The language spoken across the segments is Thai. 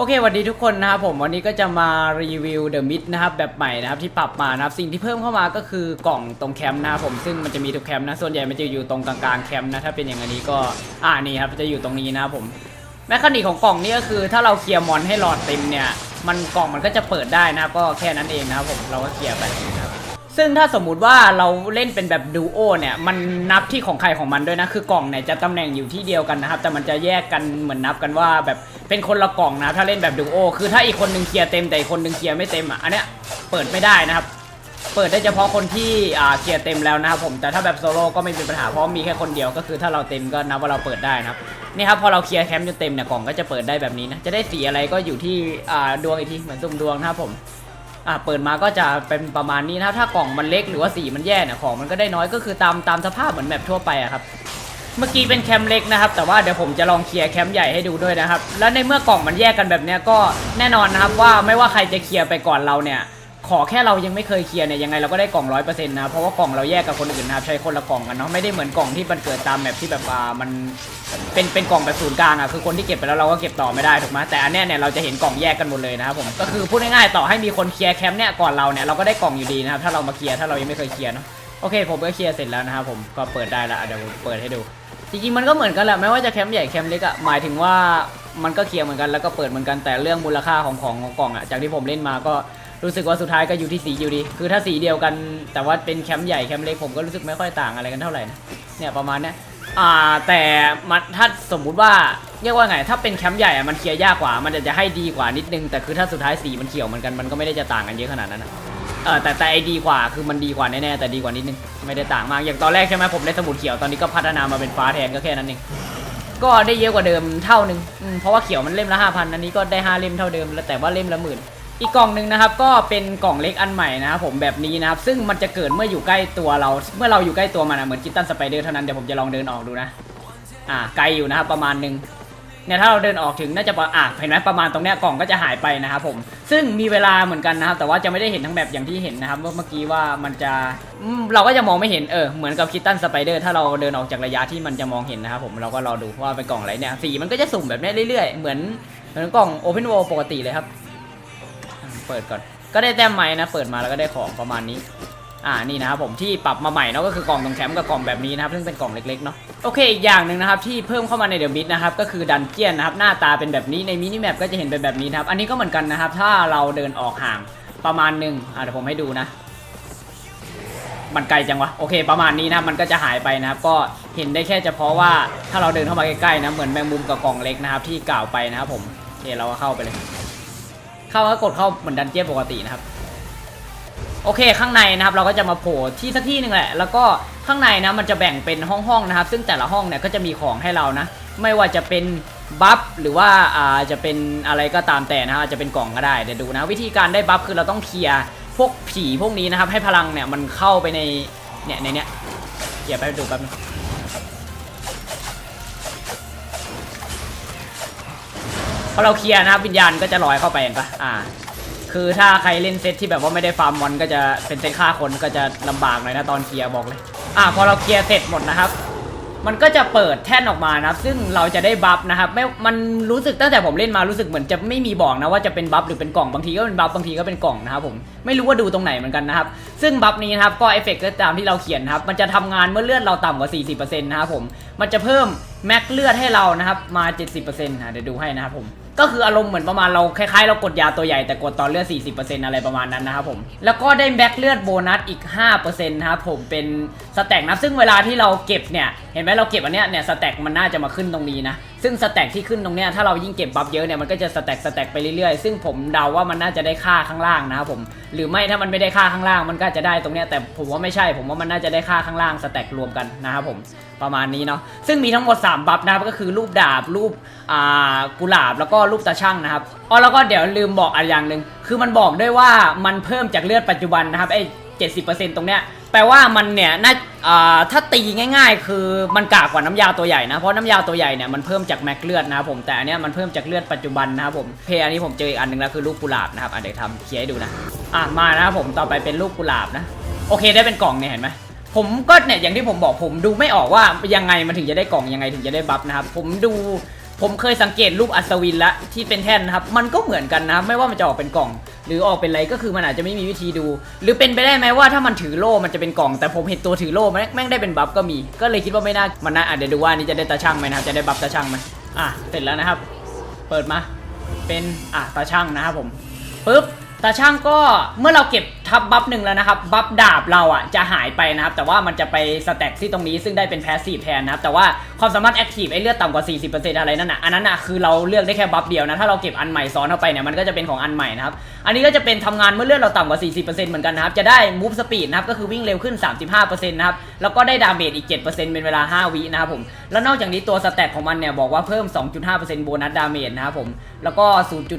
โอเควันดีทุกคนนะครับผมวันนี้ก็จะมารีวิว The Mid นะครับแบบใหม่นะครับที่ปรับมานะครับสิ่งที่เพิ่มเข้ามาก็คือกล่องตรงแคมป์นะครับผมซึ่งมันจะมีทุกแคมป์นะส่วนใหญ่มันจะอยู่ตรงกลางๆแคมป์นะถ้าเป็นอย่างนี้ก็อ่านี่ครับจะอยู่ตรงนี้นะครับผมแมคานิกของกล่องนี่ก็คือถ้าเราเคลียร์มอนให้หลอดเต็มเนี่ยมันกล่องมันก็จะเปิดได้นะครับก็แค่นั้นเองนะครับผมเราก็เคลียร์ไปนะครับ ซึ่งถ้าสมมุติว่าเราเล่นเป็นแบบดูโอเนี่ย มันนับที่ของใครของมันด้วยนะ คือกล่องเนี่ยจะตำแหน่งอยู่ที่เดียวกันนะครับ แต่มันจะแยกกันเหมือนนับกันว่าแบบเป็นคนละกล่องนะถ้าเล่นแบบดูโอคือถ้าอีกคนหนึ่งเคลียร์เต็มแต่อีกคนหนึ่งเคลียร์ไม่เต็มอะอันเนี้ยเปิดไม่ได้นะครับ เปิดได้เฉพาะคนที่อ่าเคลียร์เต็มแล้วนะครับผมแต่ถ้าแบบโซโล่ก็ไม่มีปัญหาเพราะมีแค่คนเดียวก็คือถ้าเราเต็มก็นับว่าเราเปิดได้นะครับนี่ครับพอเราเคลียร์แคมป์จนเต็มเนี่ยกล่องก็จะเปิดได้แบบนี้นะจะได้สีอะไรก็อยู่ที่อ่าดวงอีกทีเหมือนสุ่มดวงนะครับผม อ่าเปิดมาก็จะเป็นประมาณนี้นะครับถ้ากล่องมันเล็กหรือว่าสีมันแย่เนี่ยของมันก็ได้น้อยก็คือตามตามสภาพเหมือนแมปทั่วไปอะครับเมื่อกี้เป็นแคมป์เล็กนะครับแต่ว่าเดี๋ยวผมจะลองเคลียร์แคมป์ใหญ่ให้ดูด้วยนะครับ แล้วในเมื่อกล่องมันแยกกันแบบนี้ก็แน่นอนนะครับว่าไม่ว่าใครจะเคลียร์ไปก่อนเราเนี่ย ขอแค่เรายังไม่เคยเคลียร์เนี่ยยังไงเราก็ได้กล่องร้อยเปอร์เซ็นต์นะเพราะว่ากล่องเราแยกกับคนอื่นนะครับใช้คนละกล่องกันเนาะไม่ได้เหมือนกล่องที่มันเกิดตามแมปที่แบบอ่ามันเป็นเป็นกล่องแบบศูนย์กลางอะคือคนที่เก็บไปแล้วเราก็เก็บต่อไม่ได้ถูกไหมแต่อันเนี้ยเนี่ยเราจะเห็นกล่องแยกกันหมดเลยนะครับผมก็คือพูดง่ายๆต่อให้มีคนเคลียร์แคมป์เนี่ยก่อนเราเนี่ยเราก็ได้กล่องอยู่ดีนะครับถ้าเรามาเคลียร์ถ้าเรายังไม่เคยเคลียร์เนาะโอเคผมก็เคลียร์เสร็จแล้วนะครับผมก็เปิดได้ละเดี๋ยวเปิดให้ดู จริงๆมันก็เหมือนกันแหละไม่ว่าจะแคมป์ใหญ่แคมป์เล็กอะหมายถึงว่ามันก็เคลียร์เหมือนกันแล้วก็เปิดเหมือนกันแต่เรื่องมูลค่าของของของกล่องอะจากที่ผมเล่นมาก็ รู้สึกว่าสุดท้ายก็อยู่ที่สีอยู่ดี คือถ้าสีเดียวกัน แต่ว่าเป็นแคมป์ใหญ่แคมป์เล็กผมก็รู้สึกไม่ค่อยต่างอะไรกันเท่าไหร่นะเนี่ยประมาณนี้อ่าแต่มันถ้าสมมุติว่าเรียกว่าไง ถ้าเป็นแคมป์ใหญ่อะมันเคลียร์ยากกว่า มันจะจะให้ดีกว่านิดนึง แต่คือถ้าสุดท้ายสีมันเขียวเหมือนกันมันก็ไม่ได้จะต่างกันเยอะขนาดนั้นนะเออแต่แต่ไอดีกว่าคือมันดีกว่าแน่ๆแต่ดีกว่านิดนึงไม่ได้ต่างมากอย่างตอนแรกใช่ไหมผมได้สมุดเขียวตอนนี้ก็พัฒนามาเป็นฟ้าแทนก็แค่นั้นเองก็ได้เยอะกว่าเดิมเท่านึงเพราะว่าเขียวมันเล่มละห้าพันอันนี้ก็ได้ห้าเล่มเท่าเดิมแล้วแต่ว่าเล่มละหมื่น อีกกล่องหนึ่งนะครับก็เป็นกล่องเล็กอันใหม่นะครับผมแบบนี้นะครับซึ่งมันจะเกิดเมื่ออยู่ใกล้ตัวเรา เมื่อเราอยู่ใกล้ตัวมันนะเหมือนกิตตันสไปเดอร์เท่านั้นเดี๋ยวผมจะลองเดินออกดูนะอ่าไกลอยู่นะครับประมาณหนึ่งเนี่ยถ้าเราเดินออกถึงน่าจะปะอะเห็นไหมประมาณตรงเนี้ยกล่องก็จะหายไปนะครับผมซึ่งมีเวลาเหมือนกันนะครับแต่ว่าจะไม่ได้เห็นทั้งแบบอย่างที่เห็นนะครับเมื่อเมื่อกี้ว่ามันจะเราก็จะมองไม่เห็นเออเหมือนกับคิตตันสไปเดอร์ถ้าเราเดินออกจากระยะที่มันจะมองเห็นนะครับผมเราก็รอดูว่าเป็นกล่องอะไรเนี่ยสีมันก็จะสุ่มแบบนี้เรื่อยๆเหมือนเหมือนกล่อง Open World ปกติเลยครับ เปิดก่อน ก็ได้แต้มไม้นะ เปิดมาแล้วก็ได้ของประมาณนี้ อ่า นี่นะครับผมที่ปรับมาใหม่เนาะก็คือกล่องตรงแคมป์กับกล่องแบบนี้นะครับ ซึ่งเป็นกล่องเล็กๆเนาะ โอเค อีกอย่างหนึ่งนะครับที่เพิ่มเข้ามาในเดอะมิดนะครับ ก็คือดันเจียนนะครับ หน้าตาเป็นแบบนี้ ในมินิแมปก็จะเห็นเป็นแบบนี้นะครับ อันนี้ก็เหมือนกันนะครับ ถ้าเราเดินออกห่างประมาณหนึ่งอ่าเดี๋ยวผมให้ดูนะมันไกลจังวะโอเคประมาณนี้นะครับมันก็จะหายไปนะครับก็เห็นได้แค่เฉพาะว่าถ้าเราเดินเข้ามาใกล้ๆนะเหมือนแมงมุมกับกล่องเล็กนะครับที่กล่าวไปนะครับผมโอเคเราก็เข้าไปเลย เข้าก็กดเข้าเหมือนดันเจี้ยนปกตินะครับ โอเคข้างในนะครับ เราก็จะมาโผล่ที่สักที่หนึ่งแหละ แล้วก็ข้างในนะมันจะแบ่งเป็นห้องๆนะครับ ซึ่งแต่ละห้องเนี่ยก็จะมีของให้เรานะ ไม่ว่าจะเป็นบัฟหรือว่าอ่าจะเป็นอะไรก็ตามแต่นะฮะจจะเป็นกล่องก็ได้เดี๋ยวดูนะ วิธีการได้บัฟคือเราต้องเคลียร์พวกผีพวกนี้นะครับ ให้พลังเนี่ยมันเข้าไปในเนี่ยในเนี้ยเดี๋ยวไปดูแป๊บนึง พอเราเคลียร์นะครับวิญญาณก็จะลอยเข้าไปเห็นปะอ่า คือถ้าใครเล่นเซตที่แบบว่าไม่ได้ฟาร์มมอนก็จะเป็นเซตฆ่าคนก็จะลำบากหน่อยนะตอนเคลียร์บอกเลย อะพอเราเคลียร์เสร็จหมดนะครับมันก็จะเปิดแท่นออกมานะครับ ซึ่งเราจะได้บัฟนะครับไม่ มันรู้สึกตั้งแต่ผมเล่นมารู้สึกเหมือนจะไม่มีบอกนะว่าจะเป็นบัฟหรือเป็นกล่องบางทีก็เป็นบัฟบางทีก็เป็นกล่องนะครับผมไม่รู้ว่าดูตรงไหนเหมือนกันนะครับ ซึ่งบัฟนี้นะครับก็เอฟเฟกต์ก็ตามที่เราเขียนนะครับ มันจะทำงานเมื่อเลือดเราต่ำกว่า 40%นะครับผมมันจะเพิ่มแม็กเลือดให้เรานะครับมา 70%นะเดี๋ยวดูให้นะครับผม ก็คืออารมณ์เหมือนประมาณเราคล้ายๆเรากดยาตัวใหญ่แต่กดตอนเลือด 40%อะไรประมาณนั้นนะครับผม แล้วก็ได้แบ็กเลือดโบนัสอีก 5%นะครับผมเป็นสแต็กนะซึ่งเวลาที่เราเก็บเนี่ยเห็นไหมเราเก็บอันเนี้ยเนี่ยสแต็กมันน่าจะมาขึ้นตรงนี้นะ ซึ่งสแต็กที่ขึ้นตรงเนี้ยถ้าเรายิ่งเก็บบัฟเยอะเนี่ยมันก็จะสแต็กสแต็กไปเรื่อยๆ ซึ่งผมเดาว่ามันน่าจะได้ค่าข้างล่างนะครับผม หรือไม่ถ้ามันไม่ได้ค่าข้างล่างมันก็จะได้ตรงเนี้ยแต่ผมว่าไม่ใช่ ผมว่ามันน่าจะได้ค่าข้างล่างสแต็กรวมกันนะครับผมประมาณนี้เนาะ ซึ่งมีทั้งหมด 3 บัฟนะครับก็คือรูปดาบรูปอ่ากุหลาบแล้วก็รูปตาช่างนะครับอ๋อแล้วก็เดี๋ยวลืมบอกอันอย่างหนึ่งคือมันบอกด้วยว่ามันเพิ่มจากเลือดปัจจุบันนะครับไอ้เจ็ดสิบเปอร์เซ็นต์ตรงเนี้ย แปลว่ามันเนี่ยน่าอ่าถ้าตีง่ายๆ คือมันกากกว่าน้ำยาตัวใหญ่นะ เพราะน้ำยาตัวใหญ่เนี่ยมันเพิ่มจากแม็กเลือดนะครับผม แต่อันเนี้ยมันเพิ่มจากเลือดปัจจุบันนะครับผม เพอันนี้ผมเจออีกอันหนึ่งแล้วคือรูปกุหลาบนะครับอะเดี๋ยวทำเคลียร์ให้ดูนะ อะมานะครับผม ต่อไปเป็นรูปกุหลาบนะ โอเคได้เป็นกล่องเนี่ยเห็นไหมผมก็เนี่ยอย่างที่ผมบอกผมดูไม่ออกว่ายังไงมันถึงจะได้กล่องยังไงถึงจะได้บัฟนะครับ ผมดูผมเคยสังเกตรูปอัศวินละที่เป็นแท่นนะครับ มันก็เหมือนกันนะครับไม่ว่ามันจะออกเป็นกล่อง หรือออกเป็นอะไรก็คือมันอาจจะไม่มีวิธีดู หรือเป็นไปได้ไหมว่าถ้ามันถือโล่มันจะเป็นกล่องแต่ผมเห็นตัวถือโล่แม่งแม่งได้เป็นบัฟก็มี ก็เลยคิดว่าไม่น่ามันน่าอะเดี๋ยวดูว่านี่จะได้ตาช่างไหมนะครับจะได้บัฟตาช่างไหมอะเสร็จแล้วนะครับ เปิดมาเป็นอะตาช่างนะครับผมปุ๊บตาช่างก็เมื่อเราเก็บ ทับบัฟหนึ่งแล้วนะครับ บัฟดาบเราอะจะหายไปนะครับ แต่ว่ามันจะไปสแต็กที่ตรงนี้ซึ่งได้เป็นแพสซีฟแทนนะครับ แต่ว่าความสามารถแอคทีฟไอ้เลือดต่ำกว่า 40%อะไรนั่นน่ะ อันนั้นน่ะคือเราเลือกได้แค่บัฟเดียวนะ ถ้าเราเก็บอันใหม่ซ้อนเข้าไปเนี่ย มันก็จะเป็นของอันใหม่นะครับ อันนี้ก็จะเป็นทำงานเมื่อเลือดเราต่ำกว่า 40%เหมือนกันนะครับ จะได้ move speed นะครับ ก็คือวิ่งเร็วขึ้น 35%นะครับ แล้วก็ได้ดาเมจอีก 7%เป็นเวลา 5 วินะครับผม แล้วนอกจากนี้ตัวสแต็กของมันเนี่ยบอกว่าเพิ่ม 2.5%โบนัสดาเมจนะครับผม แล้วก็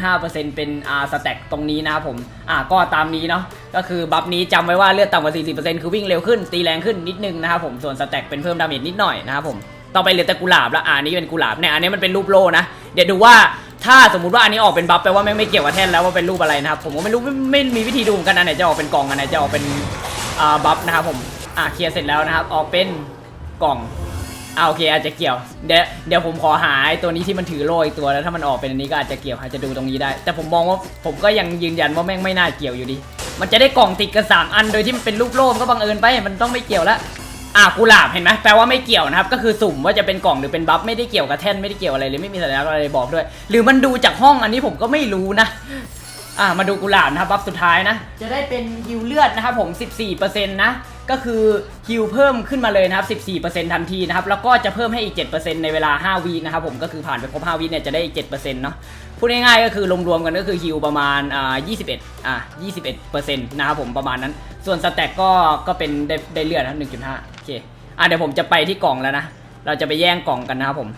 0.5%เป็นอ่าสแต็กตรงนี้นะครับผม อ่าก็ตามนี้เนาะก็คือบัฟนี้จำไว้ว่าเลือดต่ำกว่า 40%คือวิ่งเร็วขึ้น ตีแรงขึ้นนิดนึงนะครับผมส่วนสแต็กเป็นเพิ่มดาเมจนิดหน่อยนะครับผมต่อไปเหลือแต่กุหลาบแล้วอ่านี้เป็นกุหลาบเนี่ยอันนี้มันเป็นรูปโลนะเดี๋ยวดูว่าถ้าสมมติว่าอันนี้ออกเป็นบัฟแปลว่าไม่งไม่เกี่ยวกับแท่นแล้วว่าเป็นรูปอะไรนะครับผมก็ไม่รู้ไม่ไม่มีวิธีดูเหมือนกันอันไหนจะออกเป็นกล่องอันไหนจะออกเป็นอ่าบัฟนะครับผมอ่าเคลียร์เสร็จแล้วนะครับออกเป็นกล่องอ่าโอเคอาจจะเกี่ยวเดี๋ยวเดี๋ยวผมขอหาไอ้ตัวนี้ที่มันถือโล่อีกตัวแล้วถ้ามันออกเป็นอันนี้ก็อาจจะเกี่ยวอาจจะดูตรงนี้ได้ แต่ผมมองว่าผมก็ยังยืนยันว่าแม่งไม่น่าเกี่ยวอยู่ดี มันจะได้กล่องติดกันสามอันโดยที่มันเป็นรูปโล่มก็บังเอิญไป มันต้องไม่เกี่ยวละอะกุหลาบเห็นไหมแปลว่าไม่เกี่ยวนะครับ ก็คือสุ่มว่าจะเป็นกล่องหรือเป็นบัฟไม่ได้เกี่ยวกับแท่นไม่ได้เกี่ยวอะไรเลยไม่มีสัญลักษณ์อะไรบอกด้วย หรือมันดูจากห้องอันนี้ผมก็ไม่รู้นะอะมาดูกุหลาบนะครับบัฟสุดท้ายนะ จะได้เป็นฮิวเลือดนะครับผม 14%นะก็คือฮิวเพิ่มขึ้นมาเลยนะครับ 14%ทันทีนะครับแล้วก็จะเพิ่มให้อีก 7%ในเวลา 5วีนะครับผมก็คือผ่านไปครบ5วีเนี่ยจะได้อีก7%เนาะ พูดง่ายๆก็คือรวมๆกันก็คือฮิวประมาณอ่า21อ่า21%นต์นะครับผมประมาณนั้น ส่วนสแต็กก็ก็เป็นได้ได้เลือดนะ1.5โอเคอะเดี๋ยวผมจะไปที่กล่องแล้วนะ เราจะไปแย่งกล่องกันนะครับผม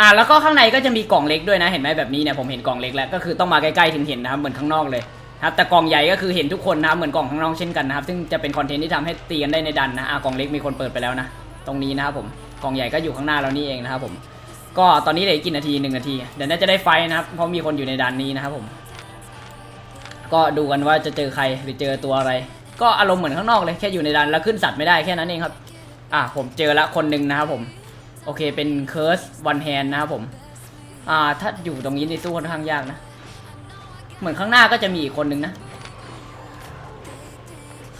อะแล้วก็ข้างในก็จะมีกล่องเล็กด้วยนะเห็นไหมแบบนี้เนี่ยผมเห็นกล่องเล็กแล้วก็คือต้องมาใกล้ๆถึงเห็นนะครับเหมือนข้างนอกเลยครับแต่กล่องใหญ่ก็คือเห็นทุกคนนะครับเหมือนกล่องข้างนอกเช่นกันนะครับ ซึ่งจะเป็นคอนเทนต์ที่ทำให้ตีกันได้ในดันนะอะกล่องเล็กมีคนเปิดไปแล้วนะ ตรงนี้นะครับผมกล่องใหญ่ก็อยู่ข้างหน้าเรานี่เองนะครับผม ก็ตอนนี้เหลืออีกกี่นาทีหนึ่งนาที เดี๋ยวน่าจะได้ไฟนะครับเพราะมีคนอยู่ในดันนี้นะครับผม ก็ดูกันว่าจะเจอใครหรือเจอตัวอะไร ก็อารมณ์เหมือนข้างนอกเลยแค่อยู่ในดันแล้วขึ้นสัตว์ไม่ได้แค่นั้นเองครับ อะผมเจอละคนหนึ่งนะครับผมโอเคเป็นเคิร์สวันแฮนนะครับผม อ่าถ้าอยู่ตรงนี้ในสู้ค่อนข้างยากนะ เหมือนข้างหน้าก็จะมีอีกคนหนึ่งนะ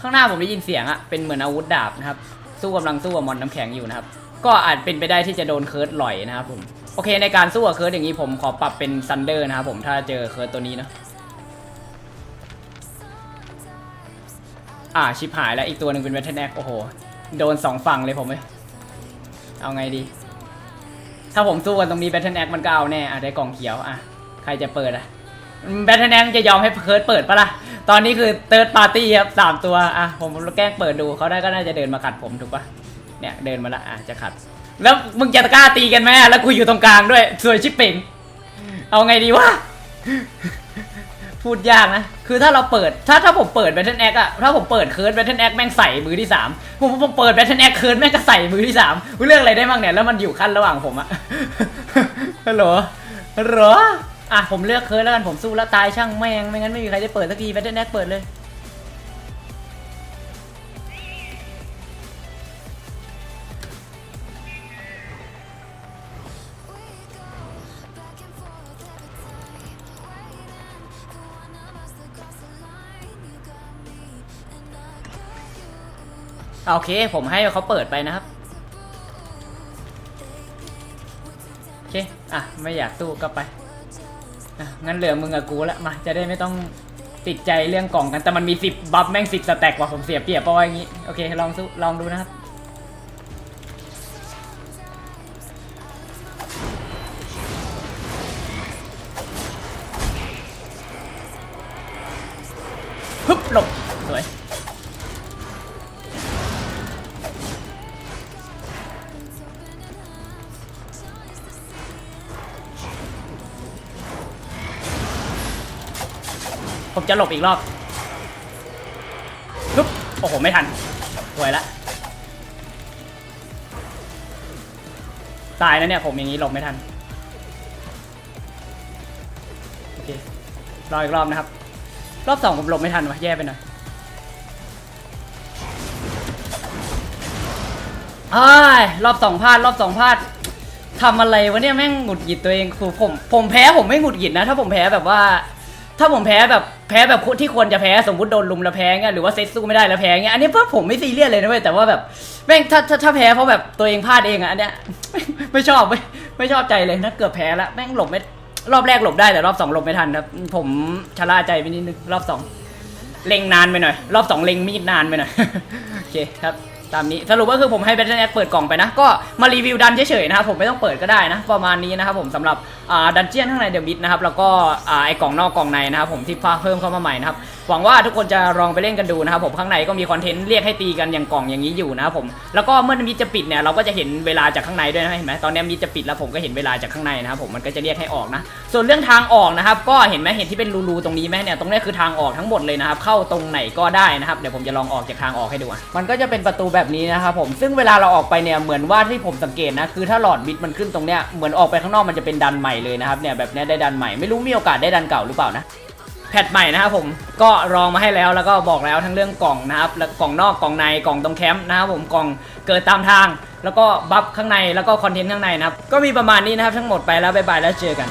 ข้างหน้าผมได้ยินเสียงอะเป็นเหมือนอาวุธดาบนะครับ สู้กำลังสู้กับมอนน้ำแข็งอยู่นะครับ ก็อาจเป็นไปได้ที่จะโดนเคิร์สหลอยนะครับผมโอเคในการสู้กับเคิร์สอย่างนี้ผมขอปรับเป็นซันเดอร์นะครับผมถ้าเจอเคิร์สตัวนี้เนอะอ่าชิปหายแล้วอีกตัวหนึ่งเป็นเวทเทนแอคโอ้โหโดนสองฝั่งเลยผมเลยเอาไงดี ถ้าผมสู้กันตรงนี้แบทเทิลแอคมันก็เอาแน่อะได้กล่องเขียวอะใครจะเปิดอะแบทเทิลแอคจะยอมให้เคิร์ดเปิดปะล่ะตอนนี้คือเติร์ดปาร์ตี้ครับสามตัวอะผมแกล้งเปิดดูเขาได้ก็น่าจะเดินมาขัดผมถูกปะ เนี่ยเดินมาละอะจะขัด แล้วมึงจะกล้าตีกันไหมแล้วกูอยู่ตรงกลางด้วยสวยชิปเป่งเอาไงดีวะพูดยากนะ คือถ้าเราเปิด ถ้าถ้าผมเปิดแบทเทิลแอคอะถ้าผมเปิดเคิร์ดแบทเทิลแอคแม่งใส่มือที่สามผมผมเปิดแบทเทิลแอคเคิร์ดแม่งก็ใส่มือที่สามเลือกอะไรได้บ้างเนี่ย แล้วมันอยู่ขั้นระหว่างผมอะฮัลโหลฮัลโหลอะผมเลือกเคิร์ดแล้วกัน ผมสู้แล้วตายช่างแม่ง ไม่งั้นไม่มีใครได้เปิดสักทีแบทเทิลแอคเปิดเลย โอเค ผมให้เขาเปิดไปนะครับ โอเค อะ ไม่อยากสู้ก็ไป อะ งั้นเหลือมึงกับกูละมา จะได้ไม่ต้องติดใจเรื่องกล่องกัน แต่มันมีสิบบัฟแม่งสิบสแต็กว่าผมเสียเปรียบเพราะว่าอย่างงี้ โอเค ลองสู้ ลองดูนะครับ ผมจะหลบอีกรอบปึ๊บโอ้โห ไม่ทันสวยละตายนะเนี่ย ผมอย่างนี้หลบไม่ทัน โอเค รออีกรอบนะครับ รอบสองผมหลบไม่ทันวะแย่ไปหน่อยอ้ายรอบสองพลาด รอบสองพลาดทำอะไรวะเนี่ยแม่งหงุดหงิดตัวเองคือผมผมแพ้ผมไม่หงุดหงิดนะ ถ้าผมแพ้แบบว่า ถ้าผมแพ้แบบ แพ้แบบที่ควรจะแพ้สมมติโดนลุมแล้วแพ้เงี้ยหรือว่าเซตสู้ไม่ได้แล้วแพ้เงี้ยอันนี้เพื่อผมไม่ซีเรียสเลยนะเว้ยแต่ว่าแบบแม่งถ้าถ้าถ้าแพ้เพราะแบบตัวเองพลาดเองอะอันเนี้ยไม่ชอบไม่ไม่ชอบใจเลยนะเกือบแพ้ละแม่งหลบไม่รอบแรกหลบได้แต่รอบสองหลบไม่ทันครับผมชะล่าใจไปนิดนึงรอบสองเล็งนานไปหน่อย รอบสองเล็งมีดนานไปหน่อยโอเคครับ ตามนี้สรุปก็คือผมให้ b บ t เ e อ a เปิดกล่องไปนะ ก็มารีวิวดันเฉยๆนะครับผมไม่ต้องเปิดก็ได้นะ ประมาณนี้นะครับผมสำหรับดันเจียนข้างในเดอะมิดนะครับแล้วก็ไอกล่องนอกกล่องในนะครับผมที่ฟ้าเพิ่มเข้ามาใหม่นะครับหวังว่าทุกคนจะลองไปเล่นกันดูนะครับผมข้างในก็มีคอนเทนต์เรียกให้ตีกันอย่างกล่องอย่างนี้อยู่นะครับผมแล้วก็เมื่อมิดจะปิดเนี่ยเราก็จะเห็นเวลาจากข้างในด้วยนะเห็นไหมตอนนี้มิดจะปิดแล้วผมก็เห็นเวลาจากข้างในนะครับผมมันก็จะเรียกให้ออกนะ ส่วนเรื่องทางออกนะครับก็เห็นไหมเห็นที่เป็นรูๆตรงนี้ไหมเนี่ยตรงนี้คือทางออกทั้งหมดเลยนะครับเข้าตรงไหนก็ได้นะครับเดี๋ยวผมจะลองออกจากทางออกให้ดูมันก็จะเป็นประตูแแบบนี้นะครับผมซึ่งเวลาเราออกไปเนี่ยเหมือนว่าที่ผมสังเกตนะคือถ้าหลอดบิดมันขึ้นตรงเนี้ยเหมือนออกไปข้างนอกมันจะเป็นดันใหม่เลยนะครับเนี่ยแบบเนี้ยได้ดันใหม่ไม่รู้มีโอกาสได้ดันเก่าหรือเปล่านะแพทใหม่นะครับผมก็รองมาให้แล้วแล้วก็บอกแล้วทั้งเรื่องกล่องนะครับแล้วกล่องนอกกล่องในกล่องตรงแคมป์นะครับผมกล่องเกิดตามทาง แล้วก็บัฟข้างในแล้วก็คอนเทนต์ข้างในนะครับก็มีประมาณนี้นะครับทั้งหมดไปแล้วบ๊ายบายแล้วเจอกัน